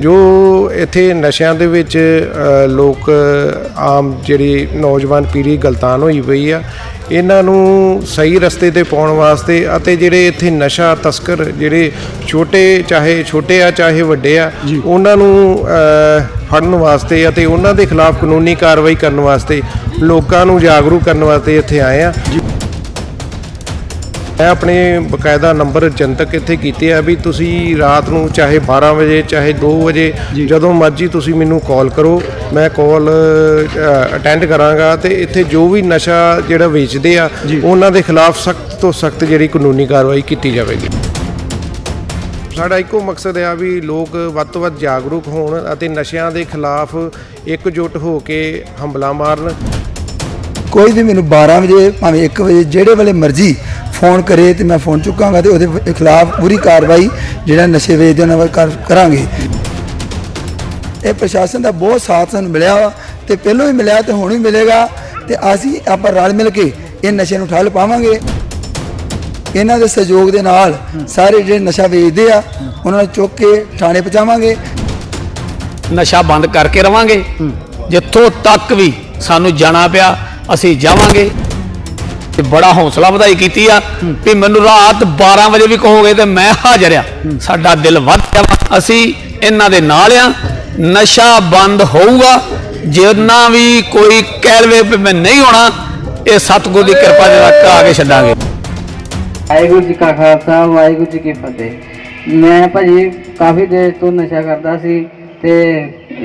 ਜੋ ਇੱਥੇ ਨਸ਼ਿਆਂ ਦੇ ਵਿੱਚ ਲੋਕ ਆਮ ਜਿਹੜੀ ਨੌਜਵਾਨ ਪੀੜ੍ਹੀ ਗਲਤਾਨ ਹੋਈ ਪਈ ਆ ਇਹਨਾਂ ਨੂੰ ਸਹੀ ਰਸਤੇ ਤੇ ਪਾਉਣ ਵਾਸਤੇ ਅਤੇ ਜਿਹੜੇ ਇੱਥੇ ਨਸ਼ਾ ਤਸਕਰ ਜਿਹੜੇ ਛੋਟੇ ਚਾਹੇ ਛੋਟੇ ਆ ਚਾਹੇ ਵੱਡੇ ਆ ਉਹਨਾਂ ਨੂੰ ਫੜਨ ਵਾਸਤੇ ਅਤੇ ਉਹਨਾਂ ਦੇ ਖਿਲਾਫ ਕਾਨੂੰਨੀ ਕਾਰਵਾਈ ਕਰਨ ਵਾਸਤੇ ਲੋਕਾਂ ਨੂੰ ਜਾਗਰੂਕ ਕਰਨ ਵਾਸਤੇ ਇੱਥੇ ਆਏ ਆ। ਮੈਂ ਆਪਣੇ ਬਕਾਇਦਾ ਨੰਬਰ ਜਨਤਕ ਇੱਥੇ ਕੀਤੇ ਆ ਵੀ ਤੁਸੀਂ ਰਾਤ ਨੂੰ ਚਾਹੇ 12 ਵਜੇ ਚਾਹੇ 2 ਵਜੇ ਜਦੋਂ ਮਰਜ਼ੀ ਤੁਸੀਂ ਮੈਨੂੰ ਕਾਲ ਕਰੋ। ਮੈਂ ਕਾਲ ਅਟੈਂਡ ਕਰਾਂਗਾ ਤੇ ਇੱਥੇ ਜੋ ਵੀ ਨਸ਼ਾ ਜਿਹੜਾ ਵੇਚਦੇ ਆ ਉਹਨਾਂ ਦੇ ਖਿਲਾਫ ਸਖਤ ਤੋਂ ਸਖਤ ਜਿਹੜੀ ਕਾਨੂੰਨੀ ਕਾਰਵਾਈ ਕੀਤੀ ਜਾਵੇਗੀ। ਸਾਡਾ ਇੱਕੋ ਮਕਸਦ ਹੈ ਵੀ ਲੋਕ ਵੱਧ ਤੋਂ ਵੱਧ ਜਾਗਰੂਕ ਹੋਣ ਅਤੇ ਨਸ਼ਿਆਂ ਦੇ ਖਿਲਾਫ ਇਕਜੁੱਟ ਹੋ ਕੇ ਹਮਲਾ ਮਾਰਨ। ਕੋਈ ਵੀ ਮੈਨੂੰ 12 ਵਜੇ ਭਾਵੇਂ 1 ਵਜੇ ਜਿਹੜੇ ਵੇਲੇ ਮਰਜ਼ੀ ਫੋਨ ਕਰੇ ਤੇ ਮੈਂ ਫੋਨ ਚੁੱਕਾਂਗਾ ਤੇ ਉਹਦੇ ਖਿਲਾਫ ਪੂਰੀ ਕਾਰਵਾਈ ਜਿਹੜਾ ਨਸ਼ੇ ਵੇਚਦੇ ਉਹਨਾਂ ਵੱਲ ਕਰ- ਕਰਾਂਗੇ। ਇਹ ਪ੍ਰਸ਼ਾਸਨ ਦਾ ਬਹੁਤ ਸਾਥ ਸਾਨੂੰ ਮਿਲਿਆ ਵਾ ਤੇ ਪਹਿਲਾਂ ਵੀ ਮਿਲਿਆ ਤੇ ਹੁਣ ਵੀ ਮਿਲੇਗਾ ਤੇ ਅਸੀਂ ਆਪਾਂ ਰਲ ਮਿਲ ਕੇ ਇਹ ਨਸ਼ੇ ਨੂੰ ਠੱਲ ਪਾਵਾਂਗੇ। ਇਹਨਾਂ ਦੇ ਸਹਿਯੋਗ ਦੇ ਨਾਲ ਸਾਰੇ ਜਿਹੜੇ ਨਸ਼ਾ ਵੇਚਦੇ ਆ, ਉਹਨਾਂ ਨੂੰ ਚੁੱਕ ਕੇ ਥਾਣੇ ਪਹੁੰਚਾਵਾਂਗੇ। ਨਸ਼ਾ ਬੰਦ ਕਰਕੇ ਰਵਾਂਗੇ। ਜਿੱਥੋਂ ਤੱਕ ਵੀ ਸਾਨੂੰ ਜਾਣਾ ਪਿਆ, ਅਸੀਂ ਜਾਵਾਂਗੇ। ਤੇ ਬੜਾ ਹੌਸਲਾ ਵਧਾਈ ਕੀਤੀ ਆ ਵੀ ਮੈਨੂੰ ਰਾਤ 12 ਵਜੇ ਵੀ ਕਹੋਗੇ ਤੇ ਮੈਂ ਹਾਜ਼ਰ ਆ। ਸਾਡਾ ਦਿਲ ਵੱਧ ਗਿਆ ਅਸੀਂ ਇਹਨਾਂ ਦੇ ਨਾਲ ਆ। ਨਸ਼ਾ ਬੰਦ ਹੋਊਗਾ। ਜਿੰਨਾ ਵੀ ਕੋਈ ਕਹਿ ਮੈਂ ਨਹੀਂ ਹੋਣਾ, ਇਹ ਸਤਿਗੁਰ ਦੀ ਕਿਰਪਾ ਦੇ ਨਾਲ ਕਰਾ ਕੇ ਛੱਡਾਂਗੇ। ਵਾਹਿਗੁਰੂ ਜੀ ਕਾ ਖਾਲਸਾ, ਵਾਹਿਗੁਰੂ ਜੀ ਕੀ ਫਤਿਹ। ਮੈਂ ਭਾਜੀ ਕਾਫੀ ਦੇਰ ਤੋਂ ਨਸ਼ਾ ਕਰਦਾ ਸੀ ਤੇ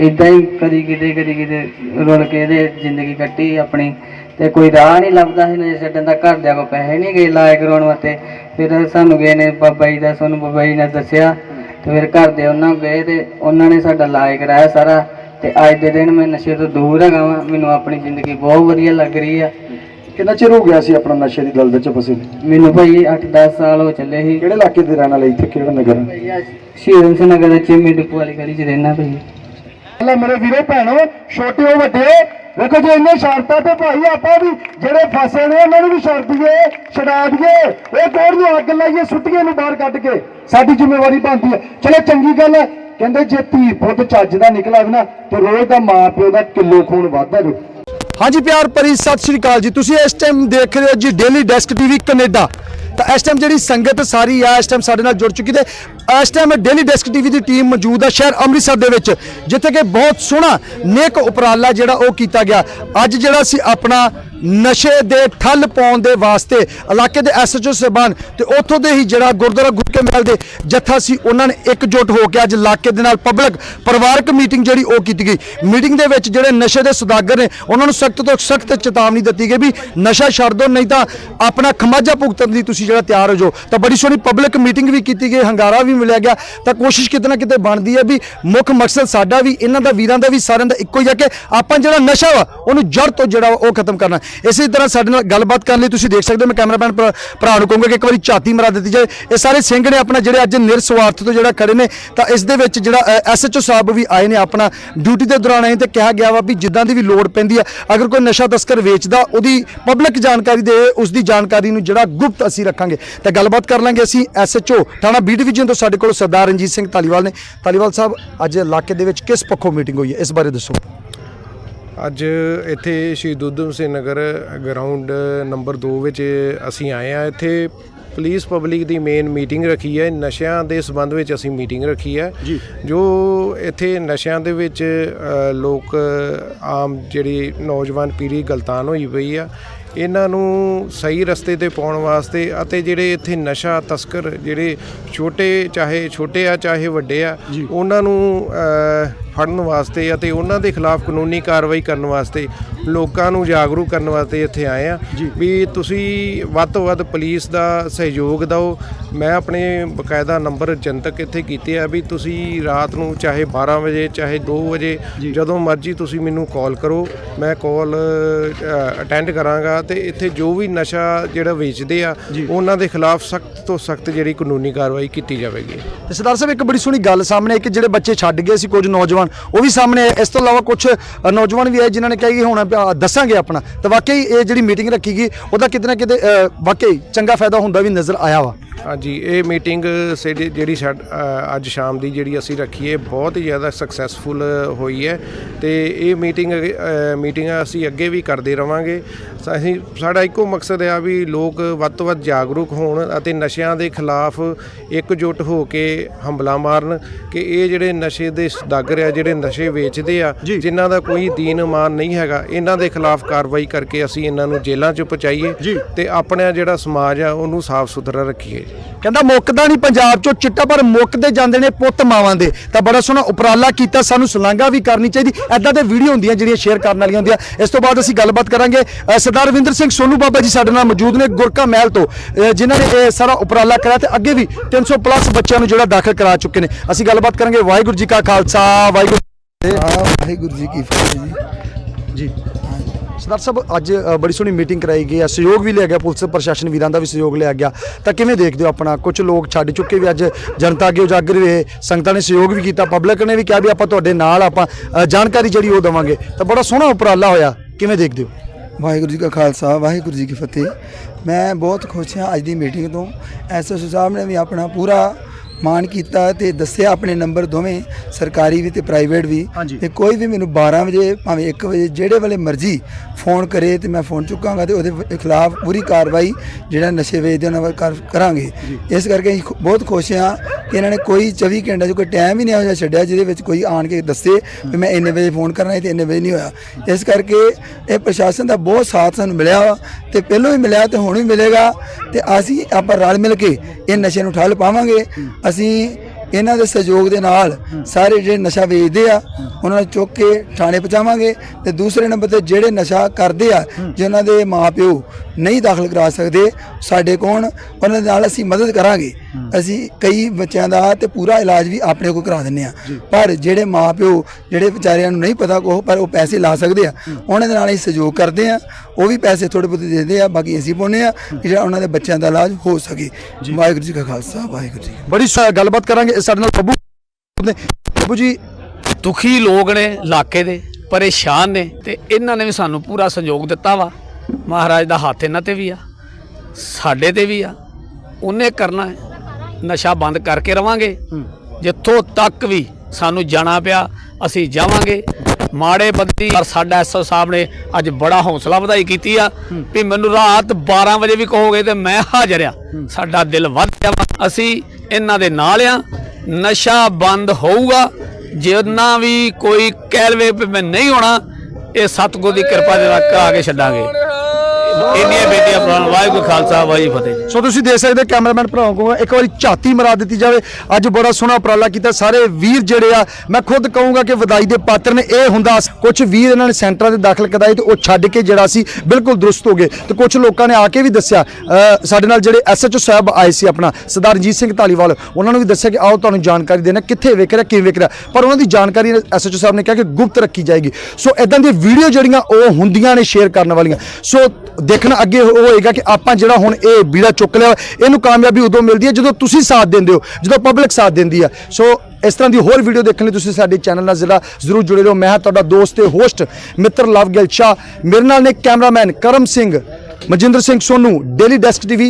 ਇਦਾਂ ਹੀ ਕਦੀ ਕਿਤੇ ਕਦੀ ਕਿਤੇ ਰੁਲ ਕੇ ਇਹਦੇ ਜ਼ਿੰਦਗੀ ਕੱਟੀ ਆਪਣੀ। ਤੇ ਕੋਈ ਰਾਹ ਨਹੀਂ ਲੱਭਦਾ ਸੀ ਨਸ਼ਾ ਛੱਡਣ ਦਾ ਘਰਦਿਆਂ ਕੋ ਪੈਸੇ ਨਹੀਂ ਗਏ ਲਾਇਕ ਕਰਾਉਣ ਵਾਸਤੇ। ਫਿਰ ਸਾਨੂੰ ਗਏ ਨੇ ਬਾਬਾ ਜੀ ਦਾ ਸਾਨੂੰ ਬਾਬਾ ਜੀ ਨੇ ਦੱਸਿਆ ਤੇ ਫਿਰ ਘਰ ਦੇ ਉਹਨਾਂ ਕੋਲ ਗਏ ਤੇ ਉਹਨਾਂ ਨੇ ਸਾਡਾ ਇਲਾਜ ਕਰਾਇਆ ਸਾਰਾ। ਤੇ ਅੱਜ ਦੇ ਦਿਨ ਮੈਂ ਨਸ਼ੇ ਤੋਂ ਦੂਰ ਹੈਗਾ ਵਾਂ ਮੈਨੂੰ ਆਪਣੀ ਜ਼ਿੰਦਗੀ ਬਹੁਤ ਵਧੀਆ ਲੱਗ ਰਹੀ ਆ। ਕਿੰਨਾ ਚਿਰ ਹੋ ਗਿਆ ਸੀ ਆਪਣਾ ਨਸ਼ੇ ਦੀ ਦਲਦਲ ਚ ਫਸੇ ਨੂੰ? ਮੈਨੂੰ ਭਾਈ 8-10 ਸਾਲ ਹੋ ਚੱਲੇ ਸੀ। ਕਿਹੜੇ ਇਲਾਕੇ ਦੇ ਰਹਿਣ ਵਾਲੇ ਇੱਥੇ ਕਿਹੜਾ ਨਗਰ? ਸ਼ਹੀਦ ਸਿੰਘ ਨਗਰ ਦੇ ਚਿਮੀ ਡਿਪੂ ਵਾਲੀ ਗਲੀ 'ਚ ਰਹਿਣਾ ਭਾਈ। ਲੈ ਮੇਰੇ ਵੀਰੋ ਭੈਣੋ ਛੋਟੇ ਹੋ ਵੱਡੇ ਵੇਖੋ ਜੇ, ਇੰਨੇ ਸ਼ਰਤਾਂ ਤੇ ਭਾਈ ਆਪਾਂ ਵੀ ਜਿਹੜੇ ਫਸੇ ਨੇ, ਉਹਨਾਂ ਨੂੰ ਵੀ ਛੱਡ ਦਈਏ ਛਡਾ ਦਈਏ ਇਹ ਕੋੜ ਨੂੰ ਅੱਗ ਲਾਈਏ, ਸੁੱਟੀਏ ਨੂੰ ਬਾਹਰ ਕੱਢ ਕੇ। ਸਾਡੀ ਜ਼ਿੰਮੇਵਾਰੀ ਬਣਦੀ ਹੈ ਚਲੋ, ਚੰਗੀ ਗੱਲ ਹੈ ਕਹਿੰਦੇ ਜੇ ਧੀ ਪੁੱਤ ਚੱਜ ਦਾ ਨਿਕਲ ਆਵੇ ਨਾ, ਤੇ ਰੋਜ਼ ਦਾ ਮਾਂ ਪਿਓ ਦਾ ਕਿਲੋ ਖੂਨ ਵੱਧਦਾ ਜੋ। ਹਾਂਜੀ ਪਿਆਰ ਭਰੀ, ਸਤਿ ਸ਼੍ਰੀ ਅਕਾਲ ਜੀ। ਤੁਸੀਂ ਇਸ ਟਾਈਮ ਦੇਖ ਰਹੇ ਹੋ ਜੀ ਡੇਲੀ ਡੈਸਕ ਟੀਵੀ ਕੈਨੇਡਾ ਤਾਂ ਇਸ ਟਾਈਮ ਜਿਹੜੀ ਸੰਗਤ ਸਾਰੀ ਆ, ਇਸ ਟਾਈਮ ਸਾਡੇ ਨਾਲ ਜੁੜ ਚੁੱਕੀ ਤੇ ਇਸ ਟਾਈਮ ਡੇਲੀ ਡੈਸਕ ਟੀਵੀ ਦੀ ਟੀਮ ਮੌਜੂਦ ਹੈ ਸ਼ਹਿਰ ਅੰਮ੍ਰਿਤਸਰ ਦੇ ਵਿੱਚ, ਜਿੱਥੇ ਕਿ ਬਹੁਤ ਸੋਹਣਾ ਨੇਕ ਉਪਰਾਲਾ ਜਿਹੜਾ ਉਹ ਕੀਤਾ ਗਿਆ। ਅੱਜ ਜਿਹੜਾ ਸੀ ਆਪਣਾ ਨਸ਼ੇ ਦੇ ਠੱਲ ਪਾਉਣ ਦੇ ਵਾਸਤੇ ਇਲਾਕੇ ਦੇ ਐਸਐਚਓ ਸਹਿਬਾਨ ਤੇ ਉੱਥੋਂ ਦੇ ਹੀ ਜਿਹੜਾ ਗੁਰਦੁਆਰਾ ਗੁਰਕੇ ਮਹਿਲ ਦੇ ਜੱਥਾ ਸੀ, ਉਹਨਾਂ ਨੇ ਇਕਜੁੱਟ ਹੋ ਕੇ ਅੱਜ ਇਲਾਕੇ ਦੇ ਨਾਲ ਪਬਲਿਕ ਪਰਿਵਾਰਕ ਮੀਟਿੰਗ ਜਿਹੜੀ ਉਹ ਕੀਤੀ ਗਈ। ਮੀਟਿੰਗ ਦੇ ਵਿੱਚ ਜਿਹੜੇ ਨਸ਼ੇ ਦੇ ਸੁਦਾਗਰ ਨੇ, ਉਹਨਾਂ ਨੂੰ ਸਖਤ ਤੋਂ ਸਖਤ ਚੇਤਾਵਨੀ ਦਿੱਤੀ ਗਈ ਵੀ ਨਸ਼ਾ ਛੱਡ ਦਿਓ, ਨਹੀਂ ਤਾਂ ਆਪਣਾ ਖਮਾਜਾ ਭੁਗਤਣ ਦੀ ਤੁਸੀਂ ਜਿਹੜਾ ਤਿਆਰ ਹੋ ਜਾਓ। ਤਾਂ ਬੜੀ ਸੋਹਣੀ ਪਬਲਿਕ ਮੀਟਿੰਗ ਵੀ ਕੀਤੀ ਗਈ, ਹੰਗਾਰਾ ਵੀ ਮਿਲਿਆ ਗਿਆ। ਤਾਂ ਕੋਸ਼ਿਸ਼ ਕਿਤੇ ਨਾ ਕਿਤੇ ਬਣਦੀ ਹੈ ਵੀ ਮੁੱਖ ਮਕਸਦ ਸਾਡਾ ਵੀ, ਇਹਨਾਂ ਦਾ ਵੀਰਾਂ ਦਾ ਵੀ, ਸਾਰਿਆਂ ਦਾ ਇੱਕੋ ਹੀ ਹੈ ਕਿ ਆਪਾਂ ਜਿਹੜਾ ਨਸ਼ਾ ਵਾ, ਉਹਨੂੰ ਜੜ ਤੋਂ ਜਿਹੜਾ ਵਾ, ਉਹ ਖਤਮ ਕਰਨਾ। ਇਸੇ ਤਰ੍ਹਾਂ ਸਾਡੇ ਨਾਲ ਗੱਲਬਾਤ ਕਰਨ ਲਈ ਤੁਸੀਂ ਦੇਖ ਸਕਦੇ ਹੋ, ਮੈਂ ਕੈਮਰਾਮੈਨ ਭਰਾ ਭਰਾ ਨੂੰ ਕਹੂੰਗਾ ਕਿ ਇੱਕ ਵਾਰੀ ਝਾਤੀ ਮਰਾ ਦਿੱਤੀ ਜਾਏ। ਇਹ ਸਾਰੇ ਸਿੰਘ ਨੇ ਆਪਣਾ ਜਿਹੜੇ ਅੱਜ ਨਿਰਸਵਾਰਥ ਤੋਂ ਜਿਹੜਾ ਖੜੇ ਨੇ, ਤਾਂ ਇਸ ਦੇ ਵਿੱਚ ਜਿਹੜਾ ਐਸਐਚਓ ਸਾਹਿਬ ਵੀ ਆਏ ਨੇ ਆਪਣਾ ਡਿਊਟੀ ਦੇ ਦੌਰਾਨ। ਆਏ ਤੇ ਕਿਹਾ ਗਿਆ ਵਾ ਵੀ ਜਿੱਦਾਂ ਦੀ ਵੀ ਲੋੜ ਪੈਂਦੀ ਆ ਅਗਰ ਕੋਈ ਨਸ਼ਾ ਤਸਕਰ ਵੇਚਦਾ, ਉਹਦੀ ਪਬਲਿਕ ਜਾਣਕਾਰੀ ਦੇ ਉਸ ਦੀ ਜਾਣਕਾਰੀ ਨੂੰ ਜਿਹੜਾ ਗੁਪਤ ਅਸੀਂ ਰੱਖਾਂਗੇ। ਤਾਂ ਗੱਲਬਾਤ ਕਰ ਲਾਂਗੇ ਅਸੀਂ ਐਸਐਚਓ ਥਾਣਾ ਬੀ ਡਿਵੀਜ਼ਨ ਤੋਂ। ਸਾਡੇ ਕੋਲ ਸਰਦਾਰ ਰਣਜੀਤ ਸਿੰਘ ਧਾਲੀਵਾਲ ਨੇ। ਧਾਲੀਵਾਲ ਸਾਹਿਬ ਅੱਜ ਇਲਾਕੇ ਦੇ ਵਿੱਚ ਕਿਸ ਪੱਖੋਂ ਮੀਟਿੰਗ ਹੋਈ ਹੈ? ਇਸ ਬਾਰੇ ਦੱਸੋ। ਅੱਜ ਇੱਥੇ ਸ਼ਹੀਦ ਊਧਮ ਸਿੰਘ ਨਗਰ ਗਰਾਊਂਡ ਨੰਬਰ 2 ਵਿੱਚ ਅਸੀਂ ਆਏ ਆ ਇੱਥੇ ਪੁਲਿਸ ਪਬਲਿਕ ਦੀ ਮੇਨ ਮੀਟਿੰਗ ਰੱਖੀ ਹੈ। ਨਸ਼ਿਆਂ ਦੇ ਸੰਬੰਧ ਵਿੱਚ ਅਸੀਂ ਮੀਟਿੰਗ ਰੱਖੀ ਹੈ। ਜੋ। ਇੱਥੇ ਨਸ਼ਿਆਂ ਦੇ ਵਿੱਚ ਲੋਕ ਆਮ ਜਿਹੜੀ ਨੌਜਵਾਨ ਪੀੜ੍ਹੀ ਗਲਤਾਨ ਹੋਈ ਪਈ ਆ ਇਹਨਾਂ ਨੂੰ ਸਹੀ ਰਸਤੇ ਤੇ ਪਾਉਣ ਵਾਸਤੇ ਅਤੇ ਜਿਹੜੇ ਇੱਥੇ ਨਸ਼ਾ ਤਸਕਰ ਜਿਹੜੇ ਛੋਟੇ ਚਾਹੇ ਛੋਟੇ ਆ ਚਾਹੇ ਵੱਡੇ ਆ ਉਹਨਾਂ ਨੂੰ ਫੜਨ ਵਾਸਤੇ ਅਤੇ ਉਹਨਾਂ ਦੇ ਖਿਲਾਫ ਕਾਨੂੰਨੀ ਕਾਰਵਾਈ ਕਰਨ ਵਾਸਤੇ ਲੋਕਾਂ ਨੂੰ ਜਾਗਰੂਕ ਕਰਨ ਵਾਸਤੇ ਇੱਥੇ ਆਏ ਆ। ਵੀ ਤੁਸੀਂ ਵੱਧ ਤੋਂ ਵੱਧ ਪੁਲਿਸ ਦਾ ਸਹਿਯੋਗ ਦਿਓ। ਮੈਂ ਆਪਣੇ ਬਕਾਇਦਾ ਨੰਬਰ ਜਨਤਕ ਇੱਥੇ ਕੀਤੇ ਆ ਵੀ ਤੁਸੀਂ ਰਾਤ ਨੂੰ ਚਾਹੇ 12 ਵਜੇ ਚਾਹੇ 2 ਵਜੇ ਜਦੋਂ ਮਰਜ਼ੀ ਤੁਸੀਂ ਮੈਨੂੰ ਕਾਲ ਕਰੋ। ਮੈਂ ਕਾਲ ਅਟੈਂਡ ਕਰਾਂਗਾ ਤੇ ਇੱਥੇ ਜੋ ਵੀ ਨਸ਼ਾ ਜਿਹੜਾ ਵੇਚਦੇ ਆ ਉਹਨਾਂ ਦੇ ਖਿਲਾਫ ਸਖਤ ਤੋਂ ਸਖਤ ਜਿਹੜੀ ਕਾਨੂੰਨੀ ਕਾਰਵਾਈ ਕੀਤੀ ਜਾਵੇਗੀ। ਤੇ ਸਰਦਾਰ ਸਾਹਿਬ ਇੱਕ ਬੜੀ ਸੋਹਣੀ ਗੱਲ ਸਾਹਮਣੇ ਕਿ ਜਿਹੜੇ ਬੱਚੇ ਛੱਡ ਗਏ ਸੀ ਕੁਝ ਨੌਜਵਾਨ ਉਹ ਵੀ ਸਾਹਮਣੇ ਇਸ ਤੋਂ ਇਲਾਵਾ ਕੁਝ ਨੌਜਵਾਨ ਵੀ ਆਏ ਜਿਨ੍ਹਾਂ ਨੇ ਕਿਹਾ ਕਿ ਹੁਣ ਦੱਸਾਂਗੇ ਆਪਣਾ। ਤਾਂ ਵਾਕਈ ਇਹ ਜਿਹੜੀ ਮੀਟਿੰਗ ਰੱਖੀ ਗਈ ਉਹਦਾ ਕਿਤੇ ਨਾ ਕਿਤੇ ਵਾਕਈ ਚੰਗਾ ਫਾਇਦਾ ਹੁੰਦਾ ਵੀ ਨਜ਼ਰ ਆਇਆ ਵਾ। ਹਾਂਜੀ ਇਹ ਮੀਟਿੰਗ ਜਿਹੜੀ ਅੱਜ ਸ਼ਾਮ ਦੀ ਜਿਹੜੀ ਅਸੀਂ ਰੱਖੀ ਹੈ ਬਹੁਤ ਹੀ ਜ਼ਿਆਦਾ ਸਕਸੈਸਫੁਲ ਹੋਈ ਹੈ ਤੇ ਇਹ ਮੀਟਿੰਗ ਮੀਟਿੰਗ ਅਸੀਂ ਅੱਗੇ ਵੀ ਕਰਦੇ ਰਵਾਂਗੇ ਅਸੀਂ ਸਾਡਾ ਇੱਕੋ ਮਕਸਦ ਹੈ ਵੀ ਲੋਕ ਵੱਧ ਤੋਂ ਵੱਧ ਜਾਗਰੂਕ ਹੋਣ ਅਤੇ ਨਸ਼ਿਆਂ ਦੇ ਖਿਲਾਫ ਇਕਜੁੱਟ ਹੋ ਕੇ ਹੰਬਲਾ ਮਾਰਨ ਕਿ ਇਹ ਜਿਹੜੇ ਨਸ਼ੇ ਦੇ ਸਦਾਗਰ ਆ ਜਿਹੜੇ ਨਸ਼ੇ ਵੇਚਦੇ ਆ। ਜਿਨ੍ਹਾਂ ਦਾ ਕੋਈ ਦੀਨ ਇਮਾਨ ਨਹੀਂ ਹੈਗਾ ਇਹਨਾਂ ਦੇ ਖਿਲਾਫ ਕਾਰਵਾਈ ਕਰਕੇ ਅਸੀਂ ਇਹਨਾਂ ਨੂੰ ਜੇਲ੍ਹਾਂ 'ਚ ਪਹੁੰਚਾਈਏ। ਤੇ ਆਪਣਾ ਜਿਹੜਾ ਸਮਾਜ ਆ ਉਹਨੂੰ ਸਾਫ਼ ਸੁਥਰਾ ਰੱਖੀਏ ਕਹਿੰਦਾ ਮੁੱਕਦਾ ਨਹੀਂ ਪੰਜਾਬ ਚੋਂ ਚਿੱਟਾ ਪਰ ਮੁੱਕਦੇ ਜਾਂਦੇ ਨੇ ਪੁੱਤ ਮਾਵਾਂ ਦੇ। ਤਾਂ ਬੜਾ ਸੋਹਣਾ ਉਪਰਾਲਾ ਕੀਤਾ ਸਾਨੂੰ ਸ਼ਲਾਘਾ ਵੀ ਕਰਨੀ ਚਾਹੀਦੀ। ਐਦਾਂ ਦੇ ਵੀਡੀਓ ਹੁੰਦੀਆਂ ਜਿਹੜੀਆਂ ਸ਼ੇਅਰ ਕਰਨ ਵਾਲੀਆਂ ਹੁੰਦੀਆਂ। ਇਸ ਤੋਂ ਬਾਅਦ ਅਸੀਂ ਗੱਲਬਾਤ ਕਰਾਂਗੇ ਅ, ਸਰਦਾਰ ਰਵਿੰਦਰ ਸਿੰਘ ਸੋਨੂ ਬਾਬਾ ਜੀ ਸਾਡੇ ਨਾਲ ਮੌਜੂਦ ਨੇ ਗੁਰਕਾ ਮਹਿਲ ਤੋਂ ਅ, ਜਿਨ੍ਹਾਂ ਨੇ ਇਹ ਸਾਰਾ ਉਪਰਾਲਾ ਕਰਿਆ ਤੇ ਅੱਗੇ ਵੀ 300 ਪਲੱਸ ਬੱਚਿਆਂ ਨੂੰ ਜਿਹੜਾ ਦਾਖਲ ਕਰਾ ਚੁੱਕੇ ਨੇ। ਅਸੀਂ ਗੱਲਬਾਤ ਕਰਾਂਗੇ ਵਾਹਿਗੁਰੂ ਜੀ ਕਾ ਖਾਲਸਾ ਵਾਹਿਗੁਰੂ ਵਾਹਿਗੁਰੂ ਜੀ ਕੀ ਫਤਿਹ ਜੀ। ਜੀ। ਸਰਦਾਰ ਸਾਹਿਬ ਅੱਜ ਅ, ਬੜੀ ਸੋਹਣੀ ਮੀਟਿੰਗ ਕਰਾਈ ਗਈ ਹੈ। ਸਹਿਯੋਗ ਵੀ ਲਿਆ ਗਿਆ ਪੁਲਿਸ ਪ੍ਰਸ਼ਾਸਨ ਵੀਰਾਂ ਦਾ ਵੀ ਸਹਿਯੋਗ ਲਿਆ ਗਿਆ। ਤਾਂ ਕਿਵੇਂ ਦੇਖਦੇ ਹੋ ਆਪਣਾ? ਕੁਝ ਲੋਕ ਛੱਡ ਚੁੱਕੇ ਵੀ ਅੱਜ ਜਨਤਾ ਅੱਗੇ ਉਜਾਗਰ ਹੋਏ ਸੰਗਤਾਂ ਨੇ ਸਹਿਯੋਗ ਵੀ ਕੀਤਾ। ਪਬਲਿਕ ਨੇ ਵੀ ਕਿਹਾ ਵੀ ਆਪਾਂ ਤੁਹਾਡੇ ਨਾਲ ਆਪਾਂ ਅ, ਜਾਣਕਾਰੀ ਜਿਹੜੀ ਉਹ ਦੇਵਾਂਗੇ। ਤਾਂ ਬੜਾ ਸੋਹਣਾ ਉਪਰਾਲਾ ਹੋਇਆ। ਕਿਵੇਂ ਦੇਖਦੇ ਹੋ? ਵਾਹਿਗੁਰੂ ਜੀ ਕਾ ਖਾਲਸਾ ਵਾਹਿਗੁਰੂ ਜੀ ਕੀ ਫਤਿਹ। ਮੈਂ ਬਹੁਤ ਖੁਸ਼ ਹਾਂ ਅੱਜ ਦੀ ਮੀਟਿੰਗ ਤੋਂ। ਐਸਐਸਓ ਸਾਹਿਬ ਨੇ ਵੀ ਆਪਣਾ ਪੂਰਾ ਮਾਣ ਕੀਤਾ ਤੇ ਦੱਸਿਆ ਆਪਣੇ ਨੰਬਰ ਦੋਵੇਂ ਸਰਕਾਰੀ ਵੀ ਤੇ ਪ੍ਰਾਈਵੇਟ ਵੀ। ਤੇ ਕੋਈ ਵੀ ਮੈਨੂੰ 12 ਵਜੇ ਭਾਵੇਂ 1 ਵਜੇ ਜਿਹੜੇ ਵੇਲੇ ਮਰਜ਼ੀ ਫੋਨ ਕਰੇ ਤੇ ਮੈਂ ਫੋਨ ਚੁੱਕਾਂਗਾ ਤੇ ਉਹਦੇ ਖਿਲਾਫ ਪੂਰੀ ਕਾਰਵਾਈ ਜਿਹੜਾ ਨਸ਼ੇ ਵੇਚਦੇ ਉਹਨਾਂ ਵੱਲ ਕਰ- ਕਰਾਂਗੇ। ਇਸ ਕਰਕੇ ਅਸੀਂ ਬਹੁਤ ਖੁਸ਼ ਹਾਂ ਕਿ ਇਹਨਾਂ ਨੇ ਕੋਈ 24 ਘੰਟੇ 'ਚ ਕੋਈ ਟਾਈਮ ਹੀ ਨਹੀਂ ਜਿਹਾ ਛੱਡਿਆ ਜਿਹਦੇ ਵਿੱਚ ਕੋਈ ਆਣ ਕੇ ਦੱਸੇ ਵੀ ਮੈਂ ਇੰਨੇ ਵਜੇ ਫੋਨ ਕਰਨਾ ਹੈ ਤੇ ਇੰਨੇ ਵਜੇ ਨਹੀਂ ਹੋਇਆ। ਇਸ ਕਰਕੇ ਇਹ ਪ੍ਰਸ਼ਾਸਨ ਦਾ ਬਹੁਤ ਸਾਥ ਸਾਨੂੰ ਮਿਲਿਆ ਤੇ ਪਹਿਲਾਂ ਵੀ ਮਿਲਿਆ ਤੇ ਹੁਣ ਵੀ ਮਿਲੇਗਾ ਤੇ ਅਸੀਂ ਆਪਾਂ ਰਲ ਮਿਲ ਕੇ ਇਹ ਨਸ਼ੇ ਨੂੰ ਠੱਲ ਪਾਵਾਂਗੇ। ਅਸੀਂ ਇਹਨਾਂ ਦੇ ਸਹਿਯੋਗ ਦੇ ਨਾਲ ਸਾਰੇ ਜਿਹੜੇ ਨਸ਼ਾ ਵੇਚਦੇ ਆ, ਉਹਨਾਂ ਨੂੰ ਚੁੱਕ ਕੇ ਥਾਣੇ ਪਹੁੰਚਾਵਾਂਗੇ ਤੇ ਦੂਸਰੇ ਨੰਬਰ ਤੇ ਜਿਹੜੇ ਨਸ਼ਾ ਕਰਦੇ ਆ, ਜਿਨ੍ਹਾਂ ਦੇ ਮਾਪਿਓ ਨਹੀਂ ਦਾਖਲ ਕਰਾ ਸਕਦੇ, ਸਾਡੇ ਕੋਲ ਉਹਨਾਂ ਦੇ ਨਾਲ ਅਸੀਂ ਮਦਦ ਕਰਾਂਗੇ। ਅਸੀਂ ਕਈ ਬੱਚਿਆਂ ਦਾ ਤੇ ਪੂਰਾ ਇਲਾਜ ਵੀ ਆਪਣੇ ਕੋਲ ਕਰਾ ਦਿੰਨੇ ਆ ਪਰ ਜਿਹੜੇ ਮਾਪਿਓ ਜਿਹੜੇ ਵਿਚਾਰਿਆਂ ਨੂੰ ਨਹੀਂ ਪਤਾ ਕੋ ਪਰ ਉਹ ਪੈਸੇ ਲਾ ਸਕਦੇ ਆ। ਉਹਨਾਂ ਦੇ ਨਾਲ ਅਸੀਂ ਸਹਿਯੋਗ ਕਰਦੇ ਆ ਉਹ ਵੀ ਪੈਸੇ ਥੋੜੇ ਬਹੁਤੇ ਦਿੰਦੇ ਆ ਬਾਕੀ ਅਸੀਂ ਪਾਉਂਦੇ ਆ ਕਿ ਜਿਹੜਾ ਉਹਨਾਂ ਦੇ ਬੱਚਿਆਂ ਦਾ ਇਲਾਜ ਹੋ ਸਕੇ। ਵਾਹਿਗੁਰੂ ਜੀ ਕਾ ਖਾਲਸਾ ਵਾਹਿਗੁਰੂ ਜੀ। ਬੜੀ ਗੱਲਬਾਤ ਕਰਾਂਗੇ ਸਾਡੇ ਨਾਲ ਬੱਬੂ ਨੇ। ਬੱਬੂ ਜੀ ਦੁਖੀ ਲੋਕ ਨੇ ਇਲਾਕੇ ਦੇ ਪਰੇਸ਼ਾਨ ਨੇ ਤੇ ਇਹਨਾਂ ਨੇ ਵੀ ਸਾਨੂੰ ਪੂਰਾ ਸਹਿਯੋਗ ਦਿੱਤਾ ਵਾ। ਮਹਾਰਾਜ ਦਾ ਹੱਥ ਇਹਨਾਂ ਤੇ ਵੀ ਆ ਸਾਡੇ ਤੇ ਵੀ ਆ। ਉਹਨੇ ਕਰਨਾ ਹੈ। ਨਸ਼ਾ ਬੰਦ ਕਰਕੇ ਰਵਾਂਗੇ। ਜਿੱਥੋਂ ਤੱਕ ਵੀ ਸਾਨੂੰ ਜਾਣਾ ਪਿਆ, ਅਸੀਂ ਜਾਵਾਂਗੇ। ਮਾੜੇ ਬੰਦੀ ਪਰ ਸਾਡਾ ਐਸਓ ਸਾਹਿਬ ਨੇ ਅੱਜ ਬੜਾ ਹੌਸਲਾ ਵਧਾਈ ਕੀਤੀ ਆ ਵੀ ਮੈਨੂੰ ਰਾਤ 12 ਵਜੇ ਵੀ ਕਹੋਗੇ ਤੇ ਮੈਂ ਹਾਜ਼ਰ ਆ। ਸਾਡਾ ਦਿਲ ਵੱਧ ਗਿਆ ਅਸੀਂ ਇਹਨਾਂ ਦੇ ਨਾਲ ਆ। ਨਸ਼ਾ ਬੰਦ ਹੋਊਗਾ। ਜਿੰਨਾ ਵੀ ਕੋਈ ਕਹਿ ਲਵੇ ਵੀ ਮੈਂ ਨਹੀਂ ਹੋਣਾ, ਇਹ ਸਤਿਗੁਰ ਦੀ ਕਿਰਪਾ ਦੇ ਨਾਲ ਕਰਾ ਕੇ ਛੱਡਾਂਗੇ। ਇੰਨੀਆਂ ਬੇਟੀਆਂ ਪ੍ਰਾਣ ਵਾਹਿਗੁਰੂ ਖਾਲਸਾ ਵਾਹਿਗੁਰੂ ਫਤਿਹ ਜੀ। ਸੋ ਤੁਸੀਂ ਦੇਖ ਸਕਦੇ ਕੈਮਰਾਮੈਨ ਭਰਾਵਾਂ ਕੋਲ ਇੱਕ ਵਾਰੀ ਝਾਤੀ ਮਰਾ ਦਿੱਤੀ ਜਾਵੇ। ਅੱਜ ਬੜਾ ਸੋਹਣਾ ਉਪਰਾਲਾ ਕੀਤਾ। ਸਾਰੇ ਵੀਰ ਜਿਹੜੇ ਆ ਮੈਂ ਖੁਦ ਕਹੂੰਗਾ ਕਿ ਵਧਾਈ ਦੇ ਪਾਤਰ ਨੇ ਇਹ ਹੁੰਦਾ ਕੁਝ ਵੀਰ ਇਹਨਾਂ ਨੇ ਸੈਂਟਰਾਂ ਤੇ ਦਾਖਲ ਕਰਾਏ ਤੇ ਉਹ ਛੱਡ ਕੇ ਜਿਹੜਾ ਸੀ ਬਿਲਕੁਲ ਦਰੁਸਤ ਹੋ ਗਏ। ਤੇ ਕੁਝ ਲੋਕਾਂ ਨੇ ਆ ਕੇ ਵੀ ਦੱਸਿਆ ਸਾਡੇ ਨਾਲ ਜਿਹੜੇ ਐਸਐਚਓ ਸਾਹਿਬ ਆਏ ਸੀ ਆਪਣਾ ਸਰਦਾਰ ਰਣਜੀਤ ਸਿੰਘ ਢਾਲੀਵਾਲ ਉਹਨਾਂ ਨੂੰ ਵੀ ਦੱਸਿਆ ਕਿ ਆਓ ਤੁਹਾਨੂੰ ਜਾਣਕਾਰੀ ਦੇਣਾ ਕਿੱਥੇ ਵਿਕ ਰਿਹਾ ਕਿਵੇਂ ਵਿਕ ਰਿਹਾ। ਪਰ ਉਹਨਾਂ ਦੀ ਜਾਣਕਾਰੀ ਐਸਐਚਓ ਸਾਹਿਬ ਨੇ ਕਿਹਾ ਕਿ ਗੁਪਤ ਰੱਖੀ ਜਾਏਗੀ। ਸੋ ਇਦਾਂ ਦੀਆਂ ਵੀਡੀਓ ਜਿਹੜੀਆਂ ਉਹ ਹੁੰਦੀਆਂ ਨੇ ਸ਼ੇਅਰ ਕਰਨ ਵਾਲੀਆਂ। ਸੋ ਦੇਖਣ ਅੱਗੇ ਉਹ ਹੋਏਗਾ ਕਿ ਆਪਾਂ ਜਿਹੜਾ ਹੁਣ ਇਹ ਬੀੜਾ ਚੁੱਕ ਲਿਆ, ਇਹਨੂੰ ਕਾਮਯਾਬੀ ਉਦੋਂ ਮਿਲਦੀ ਹੈ ਜਦੋਂ ਤੁਸੀਂ ਸਾਥ ਦਿੰਦੇ ਹੋ, ਜਦੋਂ ਪਬਲਿਕ ਸਾਥ ਦਿੰਦੀ ਹੈ ਸੋ ਇਸ ਤਰ੍ਹਾਂ ਦੀ ਹੋਰ ਵੀਡੀਓ ਦੇਖਣ ਲਈ ਤੁਸੀਂ ਸਾਡੇ ਚੈਨਲ ਨਾਲ ਜ਼ਰਾ ਜ਼ਰੂਰ ਜੁੜੇ ਰਹੋ। ਮੈਂ ਤੁਹਾਡਾ ਦੋਸਤ ਤੇ ਹੋਸਟ ਮਿੱਤਰ ਲਵ ਗਿਲ ਸ਼ਾਹ। ਮੇਰੇ ਨਾਲ ਨੇ cameraman Karam Singh Manjinder Singh Sonu daily desk TV